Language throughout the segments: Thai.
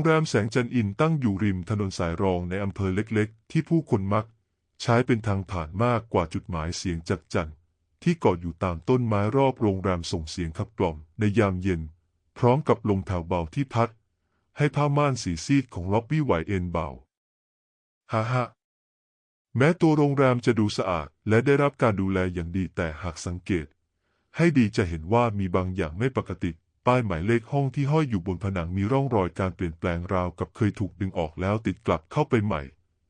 รงแรมแสงจันทร์อินตั้งอยู่ริมถนนสายรองในอำเภอเล็กๆ ที่ผู้คนมัก ใช้เป็นทางผ่านมากกว่าจุดหมายเสียงจากจันที่เกาะอยู่ตามต้นไม้รอบโรงแรมส่งเสียงขับกล่อมในยามเย็น พร้อมกับลมแผ่วเบาที่พัด ให้ผ้าม่านสีซีดของล็อบบี้ไหวเอ็นเบาฮ่าฮ่าแม้ตัวโรงแรมจะดูสะอาดและได้รับการดูแลอย่างดีแต่หากสังเกต ให้ดีจะเห็นว่ามีบางอย่างไม่ปกติ ป้ายหมายเลขห้องที่ห้อยอยู่บนผนังมีร่องรอยการเปลี่ยนแปลงราวกับเคยถูกดึงออกแล้วติดกลับเข้าไปใหม่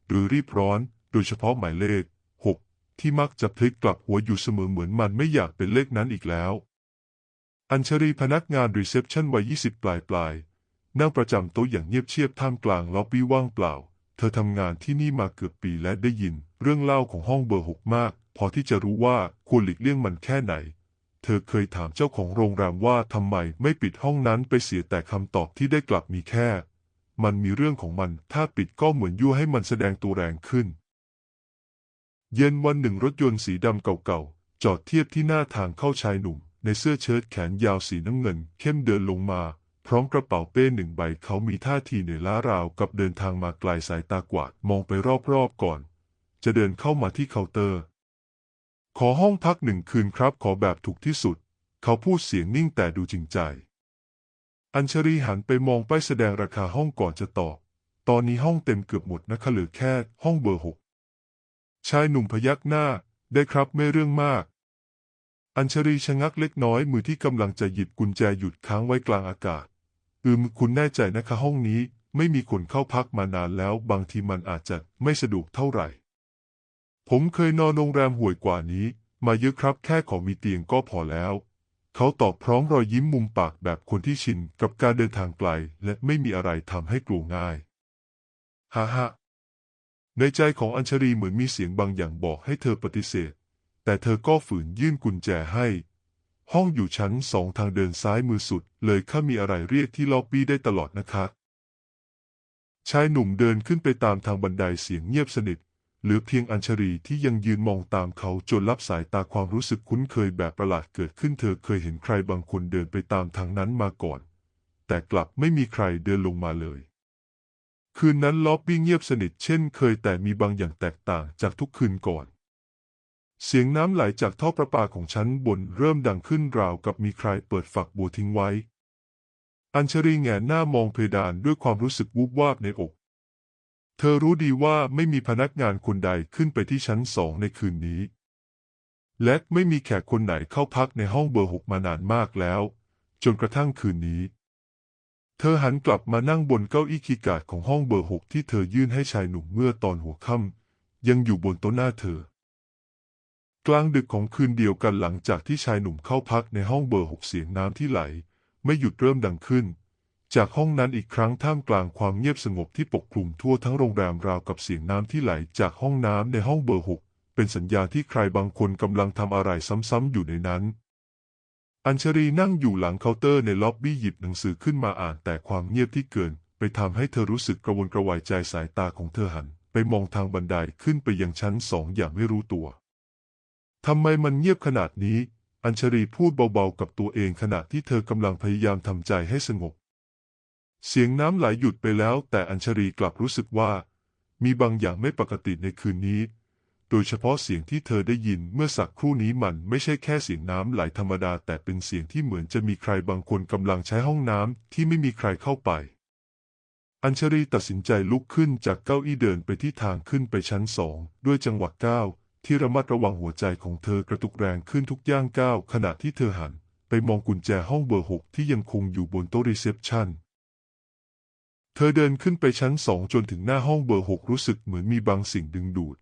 หรือรีบร้อน โดยเฉพาะหมายเลข 6 ที่มักจะพลิกกลับหัวอยู่เสมอเหมือนมันไม่อยากเป็นเลขนั้นอีกแล้ว อัญชรีพนักงานรีเซพชันวัย 20 ปลายปลายๆนั่งประจำโต๊ะอย่างเงียบเชียบท่ามกลางล็อบบี้ว่างเปล่า เธอทำงานที่นี่มาเกือบปีและได้ยิน เรื่องเล่าของห้องเบอร์หกมาก พอที่จะรู้ว่าควรหลีกเลี่ยงมันแค่ไหน เธอเคยถามเจ้าของโรงแรมว่าทำไมไม่ปิดห้องนั้นไปเสียแต่คำตอบที่ได้กลับมีแค่ มันมีเรื่องของมัน ถ้าปิดก็เหมือนยั่วให้มันแสดงตัวแรงขึ้น เย็นวันหนึ่งรถยนต์สีดำเก่าๆ จอดเทียบที่หน้าทางเข้าชายหนุ่ม ในเสื้อเชิ้ตแขนยาวสีน้ำเงิน เข้มเดินลงมา พร้อมกระเป๋าเป้หนึ่งใบเขามีท่าทีเหนื่อยล้าราวกับเดินทางมาไกลสายตากวาดมองไปรอบๆก่อน จะเดินเข้ามาที่เคาน์เตอร์ ขอห้องพักหนึ่งคืนครับขอแบบถูกที่สุด เขาพูดเสียงนิ่งแต่ดูจริงใจ อัญชรีหันไปมองป้ายแสดงราคาห้องก่อนจะตอบ ตอนนี้ห้องเต็มเกือบหมดนะคะเหลือแค่ห้องเบอร์หกชายหนุ่มพยักหน้าได้ครับไม่เรื่องมาก อัญชรีชะงักเล็กน้อยมือที่กำลังจะหยิบกุญแจหยุดค้างไว้กลางอากาศอืมคุณแน่ใจนะคะห้องนี้ไม่มีคนเข้าพักมานานแล้ว บางทีมันอาจจะไม่สะดวกเท่าไหร่ ผมเคยนอนโรงแรมห่วยกว่านี้ มาเยอะครับแค่ขอมีเตียงก็พอแล้ว เขาตอบพร้อมรอยยิ้มมุมปากแบบคนที่ชินกับการเดินทางไกล และไม่มีอะไรทำให้กลัวง่ายฮ่าฮ่าในใจของอัญชรีเหมือนมีเสียงบางอย่างบอกให้เธอปฏิเสธ แต่เธอก็ฝืนยื่นกุญแจให้ ห้องอยู่ชั้นสองทางเดินซ้ายมือสุด เลยข้ามีอะไรเรียกที่ล็อบบี้ได้ตลอดนะคะ ชายหนุ่มเดินขึ้นไปตามทางบันไดเสียงเงียบสนิท เหลือเพียงอัญชรีที่ยังยืนมองตามเขาจนรับสายตาความรู้สึกคุ้นเคยแบบประหลาดเกิดขึ้นเธอเคยเห็นใครบางคนเดินไปตามทางนั้นมาก่อน แต่กลับไม่มีใครเดินลงมาเลย คืนนั้นล็อบบี้เงียบสนิทเช่นเคยแต่มีบางอย่างแตกต่างจากทุกคืนก่อน เสียงน้ำไหลจากท่อประปาของชั้นบนเริ่มดังขึ้นราวกับมีใครเปิดฝักบัวทิ้งไว้ อัญชรีแงนหน้ามองเพดานด้วยความรู้สึกวูบวาบในอก เธอรู้ดีว่าไม่มีพนักงานคนใดขึ้นไปที่ชั้นสองในคืนนี้ และไม่มีแขกคนไหนเข้าพักในห้องเบอร์หกมานานมากแล้ว จนกระทั่งคืนนี้ เธอหันกลับมานั่งบนเก้าอี้คีย์การ์ดของห้องเบอร์หกที่เธอยื่นให้ชายหนุ่มเมื่อตอนหัวค่ำยังอยู่บนโต๊ะหน้าเธอ กลางดึกของคืนเดียวกันหลังจากที่ชายหนุ่มเข้าพักในห้องเบอร์หกเสียงน้ำที่ไหล ไม่หยุดเริ่มดังขึ้น จากห้องนั้นอีกครั้งท่ามกลางความเงียบสงบที่ปกคลุมทั่วทั้งโรงแรมราวกับเสียงน้ำที่ไหลจากห้องน้ำในห้องเบอร์หกเป็นสัญญาณที่ใครบางคนกำลังทำอะไรซ้ำๆอยู่ในนั้น อัญชรีนั่งอยู่หลังเคาน์เตอร์ในล็อบบี้หยิบหนังสือขึ้นมาอ่านแต่ความเงียบที่เกิน ไปทำให้เธอรู้สึกกระวนกระวายใจสายตาของเธอหัน ไปมองทางบันไดขึ้นไปยังชั้นสองอย่างไม่รู้ตัวทำไมมันเงียบขนาดนี้ อัญชรีพูดเบาๆกับตัวเองขณะที่เธอกำลังพยายามทำใจให้สงบ เสียงน้ำไหลหยุดไปแล้ว แต่อัญชรีกลับรู้สึกว่า มีบางอย่างไม่ปกติในคืนนี้ โดยเฉพาะเสียงที่เธอได้ยินเมื่อสักครู่นี้มันไม่ใช่แค่เสียงน้ำไหลธรรมดา แต่เป็นเสียงที่เหมือนจะมีใครบางคนกำลังใช้ห้องน้ำที่ไม่มีใครเข้าไป อัญชรีตัดสินใจลุกขึ้นจากเก้าอี้เดินไปที่ทางขึ้นไปชั้นสองด้วยจังหวะก้าวที่ระมัดระวังหัวใจของเธอกระตุกแรงขึ้นทุกย่างก้าวขณะที่เธอหัน ไปมองกุญแจห้องเบอร์หกที่ยังคงอยู่บนโต๊ะรีเซพชัน เธอเดินขึ้นไปชั้นสองจนถึงหน้าห้องเบอร์หกรู้สึกเหมือนมีบางสิ่งดึงดูด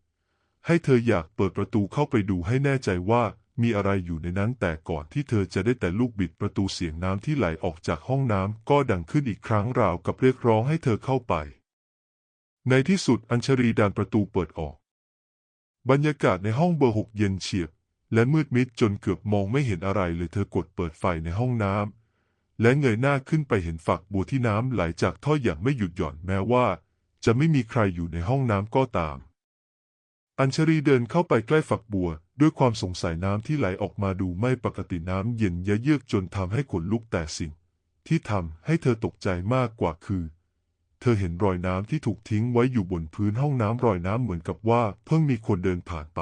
ให้เธออยากเปิดประตูเข้าไปดูให้แน่ใจว่ามีอะไรอยู่ในนั้นแต่ก่อนที่เธอจะได้แต่ลูกบิดประตูเสียงน้ำที่ไหลออกจากห้องน้ำก็ดังขึ้นอีกครั้งราวกับเรียกร้องให้เธอเข้าไป ในที่สุดอัญชรีดันประตูเปิดออก บรรยากาศในห้องเบอร์หกเย็นเฉียบ และมืดมิดจนเกือบมองไม่เห็นอะไรเลยเธอกดเปิดไฟในห้องน้ำ และเงยหน้าขึ้นไปเห็นฝักบัวที่น้ำไหลจากท่ออย่างไม่หยุดหย่อนแม้ว่า จะไม่มีใครอยู่ในห้องน้ำก็ตาม อัญชรีเดินเข้าไปใกล้ฝักบัว ด้วยความสงสัยน้ำที่ไหลออกมาดูไม่ปกติน้ำเย็นยะเยือกจนทำให้ขนลุกแต่สิ่ง ที่ทำให้เธอตกใจมากกว่าคือ เธอเห็นรอยน้ำที่ถูกทิ้งไว้อยู่บนพื้นห้องน้ำรอยน้ำเหมือนกับว่าเพิ่งมีคนเดินผ่านไป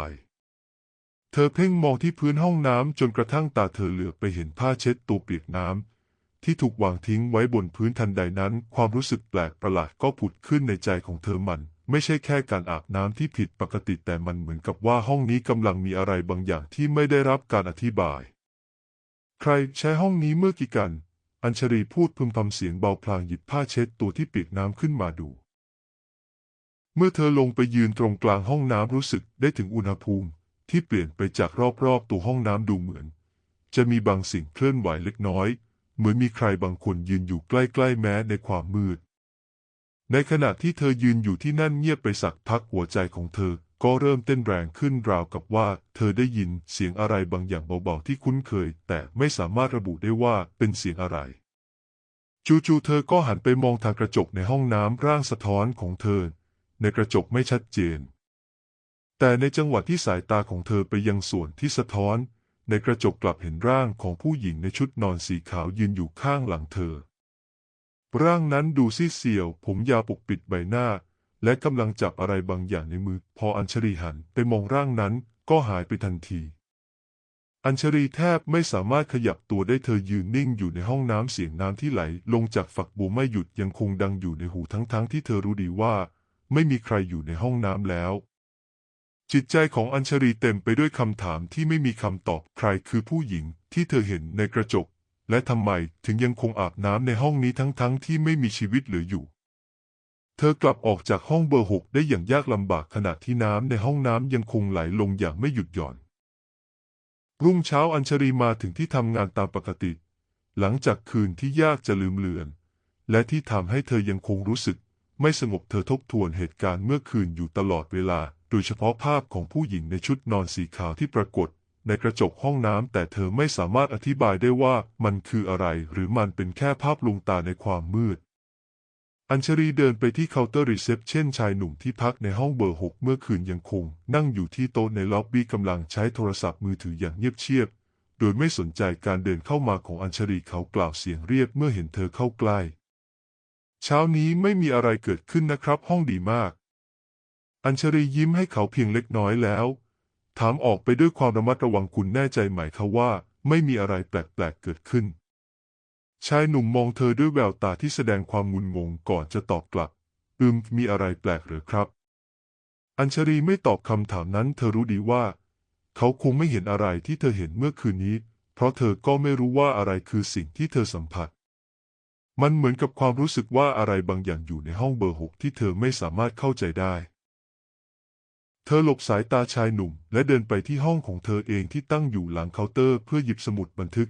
เธอเพ่งมองที่พื้นห้องน้ำจนกระทั่งตาเธอเหลือบไปเห็นผ้าเช็ดตัวเปียกน้ำ ที่ถูกวางทิ้งไว้บนพื้นทันใดนั้น ความรู้สึกแปลกประหลาดก็ผุดขึ้นในใจของเธอมัน ไม่ใช่แค่การอาบน้ำที่ผิดปกติแต่มันเหมือนกับว่าห้องนี้กำลังมีอะไรบางอย่างที่ไม่ได้รับการอธิบาย ใครใช้ห้องนี้เมื่อกี่กัน อัญชรีพูดพึมพำเสียงเบาพลางหยิบผ้าเช็ดตัวที่เปียกน้ำขึ้นมาดูเมื่อเธอลงไปยืนตรงกลางห้องน้ำรู้สึกได้ถึงอุณหภูมิ ที่เปลี่ยนไปจากรอบๆตัวห้องน้ำดูเหมือน จะมีบางสิ่งเคลื่อนไหวเล็กน้อย เหมือนมีใครบางคนยืนอยู่ใกล้ๆแม้ในความมืด ในขณะที่เธอยืนอยู่ที่นั่นเงียบไปสักพักหัวใจของเธอก็เริ่มเต้นแรงขึ้นราวกับว่า เธอได้ยินเสียงอะไรบางอย่างเบาๆที่คุ้นเคย แต่ไม่สามารถระบุได้ว่าเป็นเสียงอะไร จู่ๆเธอก็หันไปมองทางกระจกในห้องน้ำร่างสะท้อนของเธอ ในกระจกไม่ชัดเจน แต่ในจังหวะที่สายตาของเธอไปยังส่วนที่สะท้อน ในกระจกกลับเห็นร่างของผู้หญิงในชุดนอนสีขาวยืนอยู่ข้างหลังเธอ ร่างนั้นดูซีเซียว ผมยาวปกปิดใบหน้า และกำลังจับอะไรบางอย่างในมือ พออัญชรีหันไปมองร่างนั้นก็หายไปทันที อัญชรีแทบไม่สามารถขยับตัวได้เธอยืนนิ่งอยู่ในห้องน้ำเสียงน้ำที่ไหล ลงจากฝักบัวไม่หยุดยังคงดังอยู่ในหูทั้งๆที่เธอรู้ดีว่า ไม่มีใครอยู่ในห้องน้ำแล้ว จิตใจของอัญชรีเต็มไปด้วยคำถามที่ไม่มีคำตอบ ใครคือผู้หญิงที่เธอเห็นในกระจก และทำไมถึงยังคงอาบน้ำในห้องนี้ทั้งๆที่ไม่มีชีวิตเหลืออยู่ เธอกลับออกจากห้องเบอร์หกได้อย่างยากลำบากขณะที่น้ำในห้องน้ำยังคงไหลลงอย่างไม่หยุดหย่อน รุ่งเช้าอัญชรีมาถึงที่ทำงานตามปกติ หลังจากคืนที่ยากจะลืมเลือน และที่ทำให้เธอยังคงรู้สึก ไม่สงบเธอทบทวนเหตุการณ์เมื่อคืนอยู่ตลอดเวลา โดยเฉพาะภาพของผู้หญิงในชุดนอนสีขาวที่ปรากฏในกระจกห้องน้ำแต่เธอไม่สามารถอธิบายได้ว่ามันคืออะไรหรือมันเป็นแค่ภาพลวงตาในความมืด อัญชรีเดินไปที่เคาน์เตอร์รีเซพชันชายหนุ่มที่พักในห้องเบอร์หกเมื่อคืนยังคง นั่งอยู่ที่โต๊ะในล็อบบี้กำลังใช้โทรศัพท์มือถืออย่างเงียบเชียบ โดยไม่สนใจการเดินเข้ามาของอัญชรีเขากล่าวเสียงเรียบเมื่อเห็นเธอเข้าใกล้ เช้านี้ไม่มีอะไรเกิดขึ้นนะครับห้องดีมาก อัญชรียิ้มให้เขาเพียงเล็กน้อยแล้ว ถามออกไปด้วยความระมัดระวังคุณแน่ใจไหมคะว่า ไม่มีอะไรแปลกๆเกิดขึ้น ชายหนุ่มมองเธอด้วยแววตาที่แสดงความงุนงงก่อนจะตอบกลับ อืม มีอะไรแปลกหรือครับ อัญชรีไม่ตอบคำถามนั้นเธอรู้ดีว่า เขาคงไม่เห็นอะไรที่เธอเห็นเมื่อคืนนี้ เพราะเธอก็ไม่รู้ว่าอะไรคือสิ่งที่เธอสัมผัสมันเหมือนกับความรู้สึกว่าอะไรบางอย่างอยู่ในห้องเบอร์หกที่เธอไม่สามารถเข้าใจได้ เธอหลบสายตาชายหนุ่ม และเดินไปที่ห้องของเธอเองที่ตั้งอยู่หลังเคาน์เตอร์เพื่อหยิบสมุดบันทึก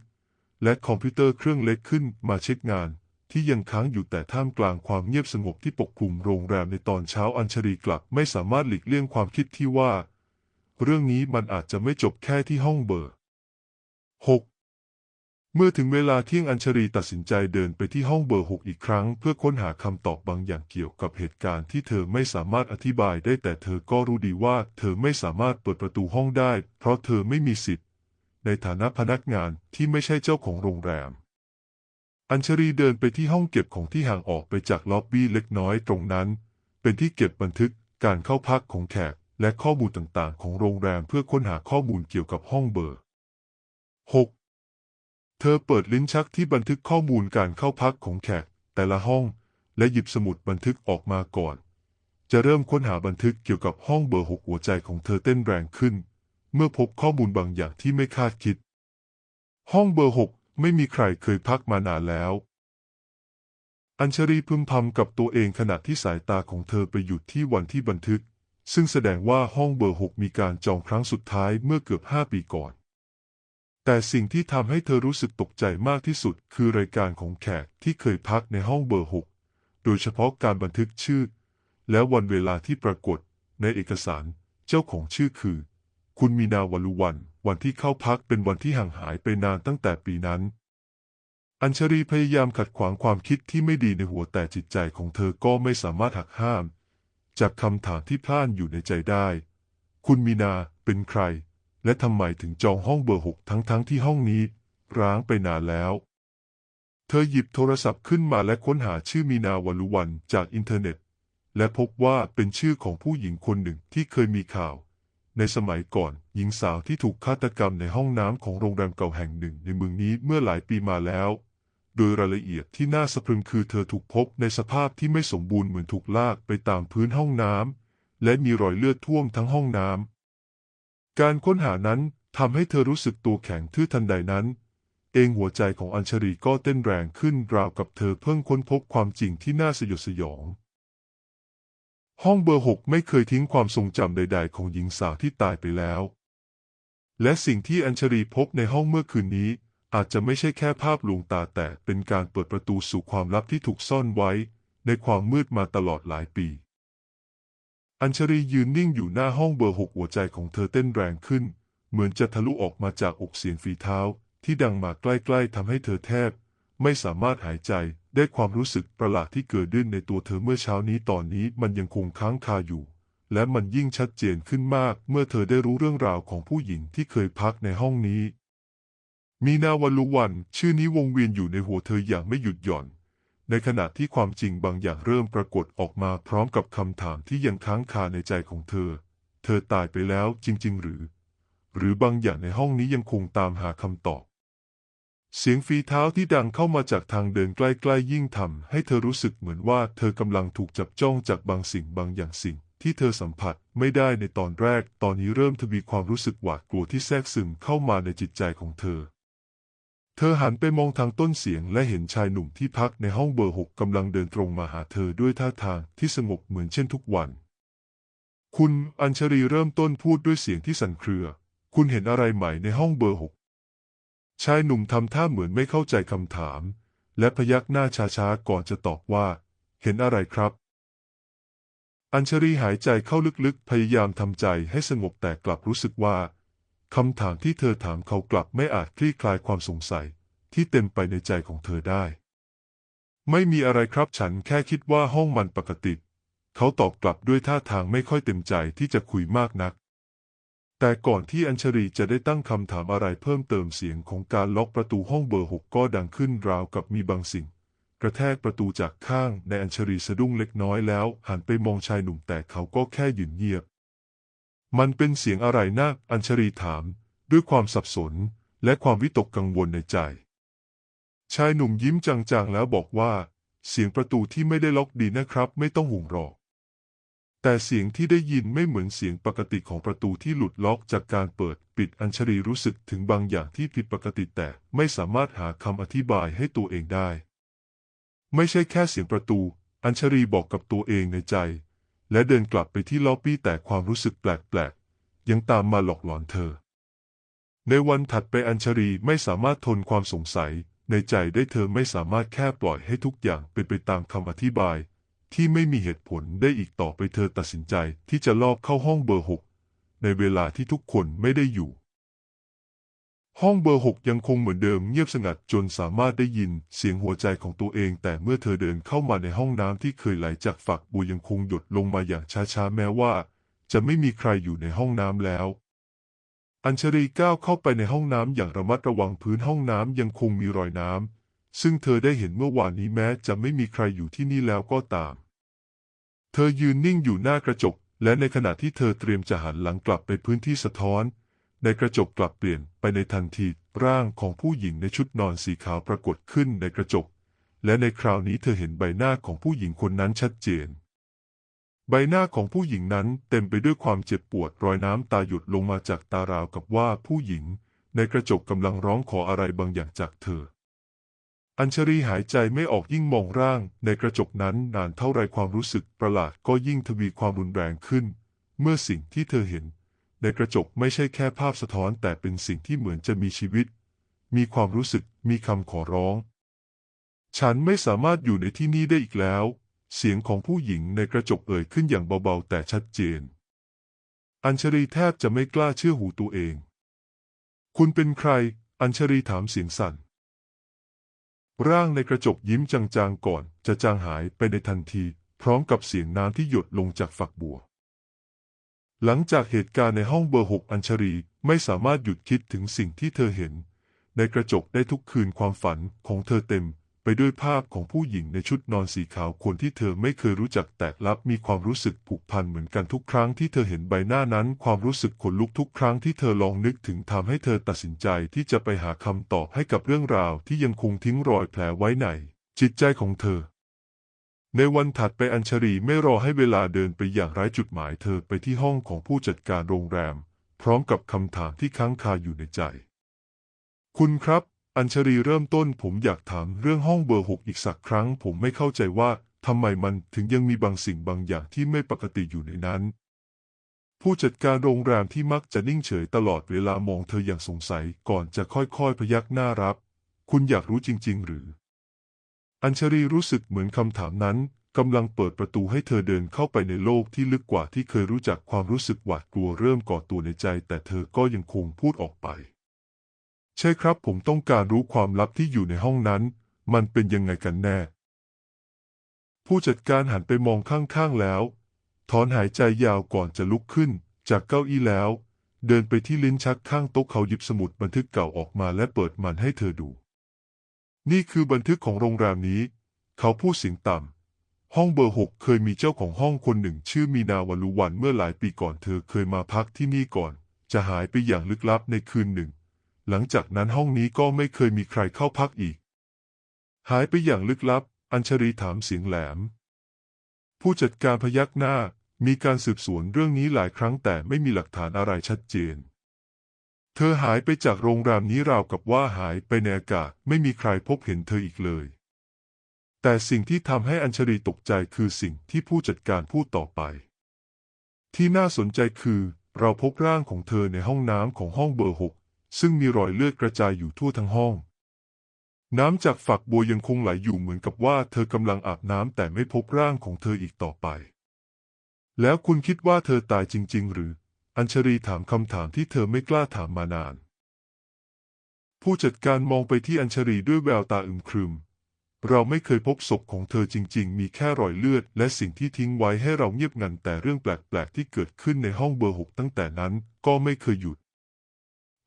และคอมพิวเตอร์เครื่องเล็กขึ้นมาเช็คงาน ที่ยังค้างอยู่แต่ท่ามกลางความเงียบสงบที่ปกคลุมโรงแรมในตอนเช้าอัญชรีกลับไม่สามารถหลีกเลี่ยงความคิดที่ว่า เรื่องนี้มันอาจจะไม่จบแค่ที่ห้องเบอร์หก เมื่อถึงเวลาเที่ยงอัญชรีตัดสินใจเดินไปที่ห้องเบอร์หกอีกครั้ง เพื่อค้นหาคำตอบบางอย่างเกี่ยวกับเหตุการณ์ที่เธอไม่สามารถอธิบายได้แต่เธอก็รู้ดีว่าเธอไม่สามารถเปิดประตูห้องได้ เพราะเธอไม่มีสิทธิ์ ในฐานะพนักงานที่ไม่ใช่เจ้าของโรงแรม อัญชรีเดินไปที่ห้องเก็บของที่ห่างออกไปจากล็อบบี้เล็กน้อยตรงนั้น เป็นที่เก็บบันทึกการเข้าพักของแขกและข้อมูลต่างๆ ของโรงแรมเพื่อค้นหาข้อมูลเกี่ยวกับห้องเบอร์หก เธอเปิดลิ้นชักที่บันทึกข้อมูลการเข้าพักของแขกแต่ละห้อง และหยิบสมุดบันทึกออกมาก่อน จะเริ่มค้นหาบันทึกเกี่ยวกับห้องเบอร์หกหัวใจของเธอเต้นแรงขึ้น เมื่อพบข้อมูลบางอย่างที่ไม่คาดคิด ห้องเบอร์หกไม่มีใครเคยพักมานานแล้ว อัญชรีพึมพำกับตัวเองขณะที่สายตาของเธอไปหยุดที่วันที่บันทึก ซึ่งแสดงว่าห้องเบอร์หกมีการจองครั้งสุดท้ายเมื่อเกือบห้าปีก่อน แต่สิ่งที่ทำให้เธอรู้สึกตกใจมากที่สุด คือรายการของแขกที่เคยพักในห้องเบอร์หกโดยเฉพาะการบันทึกชื่อ และวันเวลาที่ปรากฏในเอกสารเจ้าของชื่อคือ คุณมีนาวัลุวัน วันที่เข้าพักเป็นวันที่ห่างหายไปนานตั้งแต่ปีนั้น อัญชรีพยายามขัดขวางความคิดที่ไม่ดีในหัวแต่จิตใจของเธอก็ไม่สามารถหักห้าม จากคำถามที่พล่านอยู่ในใจได้ คุณมีนาเป็นใคร และทำไมถึงจองห้องเบอร์หกทั้งๆทที่ห้องนี้ ร้างไปนานแล้ว เธอหยิบโทรศัพท์ขึ้นมาและค้นหาชื่อมีนาวลุวันจากอินเทอร์เน็ต และพบว่าเป็นชื่อของผู้หญิงคนหนึ่งที่เคยมีข่าว ในสมัยก่อนหญิงสาวที่ถูกฆาตกรรมในห้องน้ำของโรงแรมเก่าแห่งหนึ่งในเมืองนี้เมื่อหลายปีมาแล้ว โดยรายละเอียดที่น่าสะพรึงคือเธอถูกพบในสภาพที่ไม่สมบูรณ์เหมือนถูกลากไปตามพื้นห้องน้ำและมีรอยเลือดท่วมทั้งห้องน้ำ การค้นหานั้นทำให้เธอรู้สึกตัวแข็งทื่อทันใดนั้น เองหัวใจของอัญชรีก็เต้นแรงขึ้นราวกับเธอเพิ่งค้นพบความจริงที่น่าสยดสยอง ห้องเบอร์หกไม่เคยทิ้งความทรงจำใด ๆ ของหญิงสาวที่ตายไปแล้ว และสิ่งที่อัญชรีพบในห้องเมื่อคืนนี้ อาจจะไม่ใช่แค่ภาพลวงตาแต่เป็นการเปิดประตูสู่ความลับที่ถูกซ่อนไว้ ในความมืดมาตลอดหลายปี อัญชรียืนนิ่งอยู่หน้าห้องเบอร์หกหัวใจของเธอเต้นแรงขึ้น เหมือนจะทะลุออกมาจากอกเสียงฝีเท้า ที่ดังมาใกล้ๆทำให้เธอแทบ ไม่สามารถหายใจได้ความรู้สึกประหลาดที่เกิดขึ้นในตัวเธอเมื่อเช้านี้ตอนนี้มันยังคงค้างคาอยู่ และมันยิ่งชัดเจนขึ้นมาก เมื่อเธอได้รู้เรื่องราวของผู้หญิงที่เคยพักในห้องนี้ มีนาวันลุวัน ชื่อนี้วงเวียนอยู่ในหัวเธออย่างไม่หยุดหย่อน ในขณะที่ความจริงบางอย่างเริ่มปรากฏออกมาพร้อมกับคำถามที่ยังค้างคาในใจของเธอ เธอตายไปแล้วจริง ๆ หรือ หรือบางอย่างในห้องนี้ยังคงตามหาคำตอบ เสียงฝีเท้าที่ดังเข้ามาจากทางเดินใกล้ๆยิ่งทำให้เธอรู้สึกเหมือนว่าเธอกำลังถูกจับจ้องจากบางสิ่งบางอย่างสิ่ง ที่เธอสัมผัสไม่ได้ในตอนแรก ตอนนี้เริ่มทวีความรู้สึกหวาดกลัวที่แทรกซึมเข้ามาในจิตใจของเธอ เธอหันไปมองทางต้นเสียงและเห็นชายหนุ่มที่พักในห้องเบอร์หกกำลังเดินตรงมาหาเธอด้วยท่าทางที่สงบเหมือนเช่นทุกวัน คุณอัญชรีเริ่มต้นพูดด้วยเสียงที่สั่นเครือ คุณเห็นอะไรใหม่ในห้องเบอร์หกชายหนุ่มทำท่าเหมือนไม่เข้าใจคำถาม และพยักหน้าช้าๆก่อนจะตอบว่า เห็นอะไรครับ อัญชรีหายใจเข้าลึกๆพยายามทำใจให้สงบแต่กลับรู้สึกว่า คำถามที่เธอถามเขากลับไม่อาจคลี่คลายความสงสัย ที่เต็มไปในใจของเธอได้ ไม่มีอะไรครับฉันแค่คิดว่าห้องมันปกติ เขาตอบกลับด้วยท่าทางไม่ค่อยเต็มใจที่จะคุยมากนัก แต่ก่อนที่อัญชรีจะได้ตั้งคำถามอะไรเพิ่มเติมเสียงของการล็อกประตูห้องเบอร์หกก็ดังขึ้นราวกับมีบางสิ่ง กระแทกประตูจากข้างในอัญชรีสะดุ้งเล็กน้อยแล้ว หันไปมองชายหนุ่มแต่เขาก็แค่ยืนเงียบ มันเป็นเสียงอะไรนะอัญชรีถาม ด้วยความสับสน และความวิตกกังวลในใจ ชายหนุ่มยิ้มจางๆแล้วบอกว่า เสียงประตูที่ไม่ได้ล็อกดีนะครับ ไม่ต้องห่วงหรอก แต่เสียงที่ได้ยินไม่เหมือนเสียงปกติของประตูที่หลุดล็อกจากการเปิดปิดอัญชรีรู้สึกถึงบางอย่างที่ผิดปกติแต่ไม่สามารถหาคำอธิบายให้ตัวเองได้ ไม่ใช่แค่เสียงประตู อัญชรีบอกกับตัวเองในใจ และเดินกลับไปที่ล็อบบี้แต่ความรู้สึกแปลกๆ ยังตามมาหลอกหลอนเธอ ในวันถัดไปอัญชรีไม่สามารถทนความสงสัย ในใจได้เธอไม่สามารถแค่ปล่อยให้ทุกอย่างเป็นไปตามคำอธิบาย ที่ไม่มีเหตุผลได้อีกต่อไปเธอตัดสินใจที่จะลอบเข้าห้องเบอร์หกในเวลาที่ทุกคนไม่ได้อยู่ ห้องเบอร์หกยังคงเหมือนเดิมเงียบสงัดจนสามารถได้ยินเสียงหัวใจของตัวเอง แต่เมื่อเธอเดินเข้ามาในห้องน้ำที่เคยไหลจากฝักบัวยังคงหยดลงมาอย่างช้าๆแม้ว่า จะไม่มีใครอยู่ในห้องน้ำแล้ว อัญชรีก้าวเข้าไปในห้องน้ำอย่างระมัดระวังพื้นห้องน้ำยังคงมีรอยน้ำซึ่งเธอได้เห็นเมื่อวานนี้แม้จะไม่มีใครอยู่ที่นี่แล้วก็ตาม เธอยืนนิ่งอยู่หน้ากระจก และในขณะที่เธอเตรียมจะหันหลังกลับไปพื้นที่สะท้อน ในกระจกกลับเปลี่ยนไปในทันที ร่างของผู้หญิงในชุดนอนสีขาวปรากฏขึ้นในกระจก และในคราวนี้เธอเห็นใบหน้าของผู้หญิงคนนั้นชัดเจน ใบหน้าของผู้หญิงนั้นเต็มไปด้วยความเจ็บปวดรอยน้ำตาหยดลงมาจากตาราวกับว่าผู้หญิง ในกระจกกำลังร้องขออะไรบางอย่างจากเธออัญชรีหายใจไม่ออกยิ่งมองร่าง ในกระจกนั้นนานเท่าไรความรู้สึกประหลาดก็ยิ่งทวีความรุนแรงขึ้น เมื่อสิ่งที่เธอเห็น ในกระจกไม่ใช่แค่ภาพสะท้อนแต่เป็นสิ่งที่เหมือนจะมีชีวิต มีความรู้สึก มีคำขอร้อง ฉันไม่สามารถอยู่ในที่นี่ได้อีกแล้ว เสียงของผู้หญิงในกระจกเอ่ยขึ้นอย่างเบาๆ แต่ชัดเจน อัญชรีแทบจะไม่กล้าเชื่อหูตัวเอง คุณเป็นใคร อัญชรีถามเสียงสั่น ร่างในกระจกยิ้มจางๆก่อน จะจางหายไปในทันที พร้อมกับเสียงน้ำที่หยดลงจากฝักบัว หลังจากเหตุการณ์ในห้องเบอร์หกอัญชรีไม่สามารถหยุดคิดถึงสิ่งที่เธอเห็น ในกระจกได้ทุกคืนความฝันของเธอเต็ม ไปด้วยภาพของผู้หญิงในชุดนอนสีขาวคนที่เธอไม่เคยรู้จักแต่ลับมีความรู้สึกผูกพันเหมือนกันทุกครั้งที่เธอเห็นใบหน้านั้น ความรู้สึกขนลุกทุกครั้งที่เธอลองนึกถึงทำให้เธอตัดสินใจที่จะไปหาคำตอบให้กับเรื่องราวที่ยังคงทิ้งรอยแผลไว้ในจิตใจของเธอ ในวันถัดไปอัญชรีไม่รอให้เวลาเดินไปอย่างไร้จุดหมายเธอไปที่ห้องของผู้จัดการโรงแรม พร้อมกับคำถามที่ค้างคาอยู่ในใจ คุณครับ อัญชรีเริ่มต้นผมอยากถามเรื่องห้องเบอร์หกอีกสักครั้ง ผมไม่เข้าใจว่าทำไมมันถึงยังมีบางสิ่งบางอย่างที่ไม่ปกติอยู่ในนั้น ผู้จัดการโรงแรมที่มักจะนิ่งเฉยตลอดเวลามองเธออย่างสงสัยก่อนจะค่อยๆพยักหน้ารับ คุณอยากรู้จริง ๆ หรือ อัญชรีรู้สึกเหมือนคำถามนั้นกำลังเปิดประตูให้เธอเดินเข้าไปในโลกที่ลึกกว่าที่เคยรู้จักความรู้สึกหวาดกลัวเริ่มก่อตัวในใจ แต่เธอก็ยังคงพูดออกไป ใช่ครับผมต้องการรู้ความลับที่อยู่ในห้องนั้น มันเป็นยังไงกันแน่ ผู้จัดการหันไปมองข้างๆแล้ว ถอนหายใจยาวก่อนจะลุกขึ้น จากเก้าอี้แล้ว เดินไปที่ลิ้นชักข้างโต๊ะเขาหยิบสมุดบันทึกเก่าออกมาและเปิดมันให้เธอดู นี่คือบันทึกของโรงแรมนี้ เขาพูดเสียงต่ำ ห้องเบอร์หกเคยมีเจ้าของห้องคนหนึ่ง ชื่อมีนาวลุวันเมื่อหลายปีก่อนเธอเคยมาพักที่นี่ก่อน จะหายไปอย่างลึกลับในคืนหนึ่ง หลังจากนั้นห้องนี้ก็ไม่เคยมีใครเข้าพักอีก หายไปอย่างลึกลับ อัญชรีถามเสียงแหลม ผู้จัดการพยักหน้ามีการสืบสวนเรื่องนี้หลายครั้งแต่ไม่มีหลักฐานอะไรชัดเจน เธอหายไปจากโรงแรมนี้ราวกับว่าหายไปในอากาศไม่มีใครพบเห็นเธออีกเลย แต่สิ่งที่ทำให้อัญชรีตกใจคือสิ่งที่ผู้จัดการพูดต่อไป ที่น่าสนใจคือเราพบร่างของเธอในห้องน้ำของห้องเบอร์หกซึ่งมีรอยเลือดกระจายอยู่ทั่วทั้งห้อง น้ำจากฝักบัวยังคงไหลอยู่เหมือนกับว่าเธอกำลังอาบน้ำแต่ไม่พบร่างของเธออีกต่อไป แล้วคุณคิดว่าเธอตายจริง ๆ หรือ อัญชรีถามคำถามที่เธอไม่กล้าถามมานาน ผู้จัดการมองไปที่อัญชรีด้วยแววตาอึมครึม เราไม่เคยพบศพของเธอจริง ๆ มีแค่รอยเลือด และสิ่งที่ทิ้งไว้ให้เราเงียบงันแต่เรื่องแปลก ๆ ที่เกิดขึ้นในห้องเบอร์หกตั้งแต่นั้นก็ไม่เคยหยุด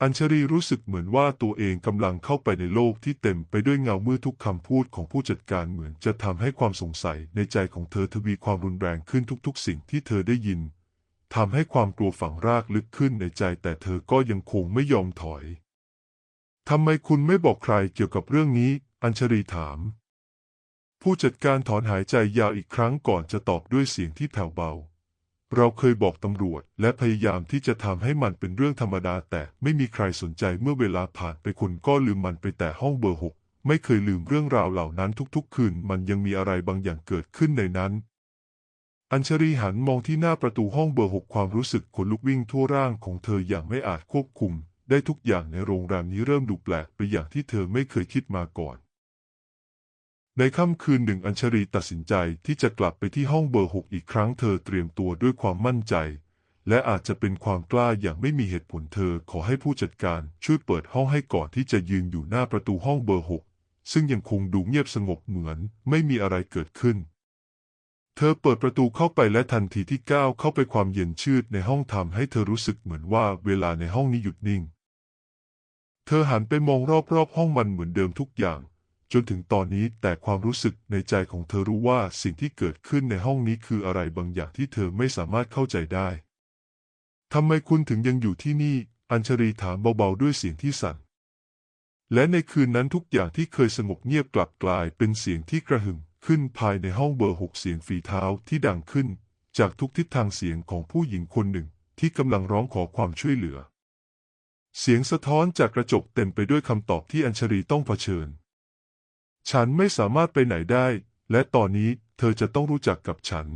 อัญชรีรู้สึกเหมือนว่าตัวเองกำลังเข้าไปในโลกที่เต็มไปด้วยเงามืดทุกคำพูดของผู้จัดการเหมือนจะทำให้ความสงสัยในใจของเธอทวีความรุนแรงขึ้นทุก ๆ สิ่งที่เธอได้ยิน ทำให้ความกลัวฝังรากลึกขึ้นในใจ แต่เธอก็ยังคงไม่ยอมถอย ทำไมคุณไม่บอกใครเกี่ยวกับเรื่องนี้ อัญชรีถาม ผู้จัดการถอนหายใจยาวอีกครั้งก่อนจะตอบด้วยเสียงที่แผ่วเบา เราเคยบอกตำรวจและพยายามที่จะทำให้มันเป็นเรื่องธรรมดา แต่ไม่มีใครสนใจเมื่อเวลาผ่านไปคนก็ลืมมันไปแต่ห้องเบอร์หกไม่เคยลืมเรื่องราวเหล่านั้นทุกๆ คืน มันยังมีอะไรบางอย่างเกิดขึ้นในนั้น อัญชรีหันมองที่หน้าประตูห้องเบอร์หกความรู้สึกขนลุกวิ่งทั่วร่างของเธออย่างไม่อาจควบคุม ได้ทุกอย่างในโรงแรมนี้เริ่มดูแปลกไปอย่างที่เธอไม่เคยคิดมาก่อน ในค่ำคืนหนึ่งอัญชรีตัดสินใจที่จะกลับไปที่ห้องเบอร์หกอีกครั้งเธอเตรียมตัวด้วยความมั่นใจ และอาจจะเป็นความกล้าอย่างไม่มีเหตุผลเธอขอให้ผู้จัดการช่วยเปิดห้องให้ก่อนที่จะยืนอยู่หน้าประตูห้องเบอร์หกซึ่งยังคงดูเงียบสงบเหมือนไม่มีอะไรเกิดขึ้น เธอเปิดประตูเข้าไปและทันทีที่ก้าวเข้าไปความเย็นชืดในห้องทำให้เธอรู้สึกเหมือนว่าเวลาในห้องนี้หยุดนิ่ง เธอหันไปมองรอบๆห้องมันเหมือนเดิมทุกอย่าง จนถึงตอนนี้แต่ความรู้สึกในใจของเธอรู้ว่าสิ่งที่เกิดขึ้นในห้องนี้คืออะไรบางอย่างที่เธอไม่สามารถเข้าใจได้ทำไมคุณถึงยังอยู่ที่นี่ อัญชรีถามเบาๆด้วยเสียงที่สั่นและในคืนนั้นทุกอย่างที่เคยสงบเงียบกลับกลายเป็นเสียงที่กระหึ่ม ขึ้นภายในห้องเบอร์หกเสียงฝีเท้าที่ดังขึ้น จากทุกทิศทางเสียงของผู้หญิงคนหนึ่งที่กำลังร้องขอความช่วยเหลือ เสียงสะท้อนจากกระจกเต็มไปด้วยคำตอบที่อัญชรีต้องเผชิญ ฉันไม่สามารถไปไหนได้ และตอนนี้เธอจะต้องรู้จักกับฉัน